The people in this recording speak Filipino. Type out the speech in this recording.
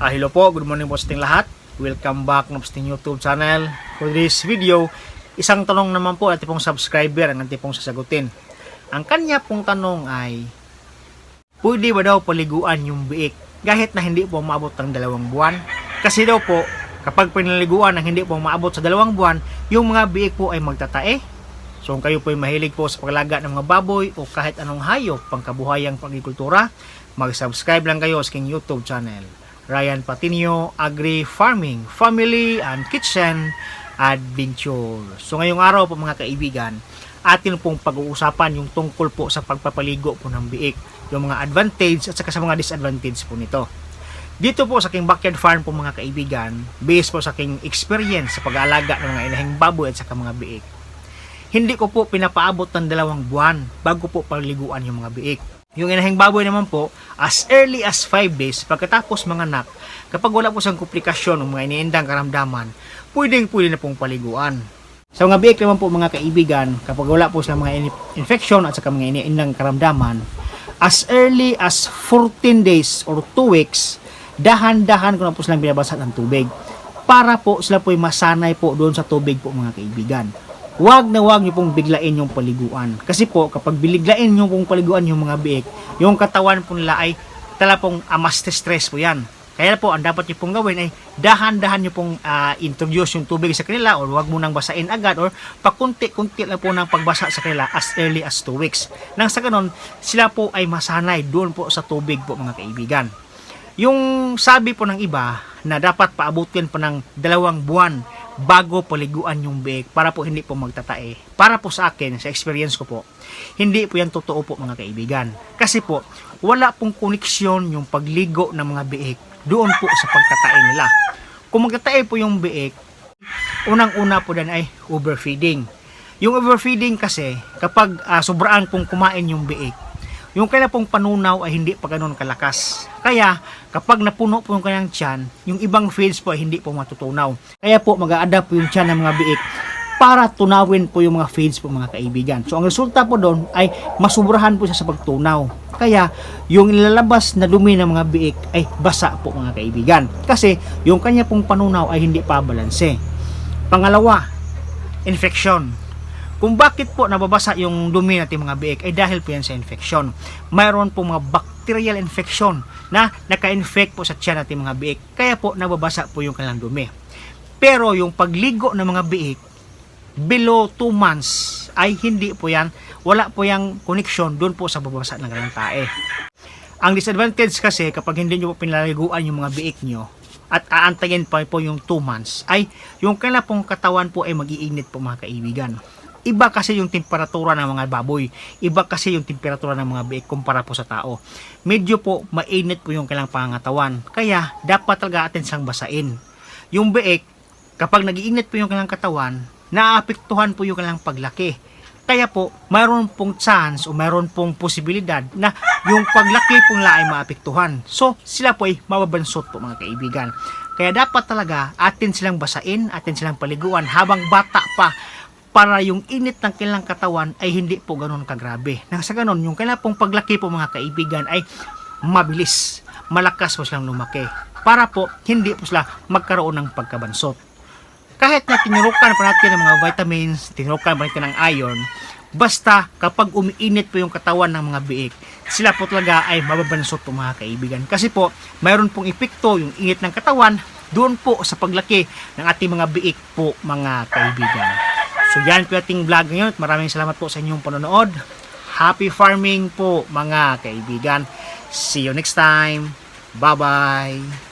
Ah, hello po, good morning po sa ating lahat. Welcome back na sa ating YouTube channel. For this video, isang tanong naman po at pong subscriber ang ating pong sasagutin. Ang kanya pong tanong ay, pwede ba daw paliguan yung biik kahit na hindi po maabot ng dalawang buwan? Kasi daw po, kapag pinaliguan ng hindi po maabot sa dalawang buwan, yung mga biik po ay magtatae. So kung kayo po ay mahilig po sa paglaga ng mga baboy o kahit anong hayop pangkabuhayang pagkikultura, mag-subscribe lang kayo sa aking YouTube channel. Ryan Patinio Agri Farming, Family and Kitchen Adventure. So ngayong araw po mga kaibigan, atin pong pag-uusapan yung tungkol po sa pagpapaligo po ng biik, yung mga advantage at saka sa mga disadvantage po nito. Dito po sa aking backyard farm po mga kaibigan, based po sa aking experience sa pag-aalaga ng mga inahing baboy at saka mga biik, hindi ko po pinapaabot ng dalawang buwan bago po paliguan yung mga biik. Yung inahing baboy naman po, as early as 5 days pagkatapos mga anak, kapag wala po siyang komplikasyon o mga iniindang karamdaman, pwedeng pwede na pong paliguan. Sa mga biik naman po mga kaibigan, kapag wala po silang mga ini- infection at saka mga iniindang karamdaman, as early as 14 days or 2 weeks, dahan-dahan ko na po silang binabasa ng tubig para po sila po ay masanay po doon sa tubig po mga kaibigan. Huwag na huwag niyo pong biglain yung paliguan. Kasi po, kapag biliglain niyo pong paliguan yung mga biik, yung katawan po nila ay tala pong amas stress po yan. Kaya po, ang dapat niyo pong gawin ay dahan-dahan niyo pong ah, introduce yung tubig sa kanila or huwag mo nang basain agad or pakunti-kunti lang po ng pagbasa sa kanila as early as 2 weeks. Nang sa ganon, sila po ay masanay doon po sa tubig po mga kaibigan. Yung sabi po ng iba na dapat paabutin pa ng dalawang buwan bago paliguan yung biik para po hindi po magtatae. Para po sa akin, sa experience ko po, hindi po yan totoo po mga kaibigan. Kasi po, wala pong koneksyon yung pagligo ng mga biik doon po sa pagtatae nila. Kung magtatae po yung biik, unang-una po dan ay overfeeding. Yung overfeeding kasi, kapag ah, sobraan pong kumain yung biik, yung kanya pong panunaw ay hindi pa ganun kalakas. Kaya, kapag napuno po yung kanyang tiyan, yung ibang feeds po ay hindi po matutunaw. Kaya po, mag adapt po yung tiyan ng mga biik para tunawin po yung mga feeds po mga kaibigan. So, ang resulta po doon ay masubrahan po siya sa pagtunaw. Kaya, yung ilalabas na dumi ng mga biik ay basa po mga kaibigan. Kasi, yung kanya pong panunaw ay hindi pa balanse. Pangalawa, infection. Kung bakit po nababasa yung dumi natin mga biik ay dahil po yan sa infection. Mayroon po mga bacterial infection na naka-infect po sa tiyan natin mga biik. Kaya po nababasa po yung kanilang dumi. Pero yung pagligo ng mga biik below 2 months ay hindi po yan, wala po yung connection doon po sa babasa ng kanilang tae. Ang disadvantage kasi kapag hindi nyo po pinaliguan yung mga biik nyo at aantayin pa po yung 2 months ay yung kanilang pong katawan po ay mag-iinit po mga kaibigan. Iba kasi yung temperatura ng mga baboy. Iba kasi yung temperatura ng mga biik kumpara po sa tao. Medyo po mainit po yung kailang pangatawan. Kaya dapat talaga atin siyang basain. Yung biik, kapag nagiinit po yung kailang katawan, naapektuhan po yung kailang paglaki. Kaya po, mayroon pong chance o mayroon pong posibilidad na yung paglaki pong la maapektuhan. So, sila po ay mababansot po mga kaibigan. Kaya dapat talaga atin silang basain, atin silang paliguan habang bata pa para yung init ng kanilang katawan ay hindi po ganun kagrabe. Nang sa ganun, yung kanilang pong paglaki po mga kaibigan ay mabilis, malakas po silang lumaki. Para po, hindi po sila magkaroon ng pagkabansot. Kahit na tinurukan pa natin ng mga vitamins, tinurukan pa natin ng iron, basta kapag umiinit po yung katawan ng mga biik, sila po talaga ay mababansot po mga kaibigan. Kasi po, mayroon pong epekto yung init ng katawan doon po sa paglaki ng ating mga biik po mga kaibigan. So yan po ating vlog ngayon. Maraming salamat po sa inyong panonood. Happy farming po mga kaibigan. See you next time. Bye-bye.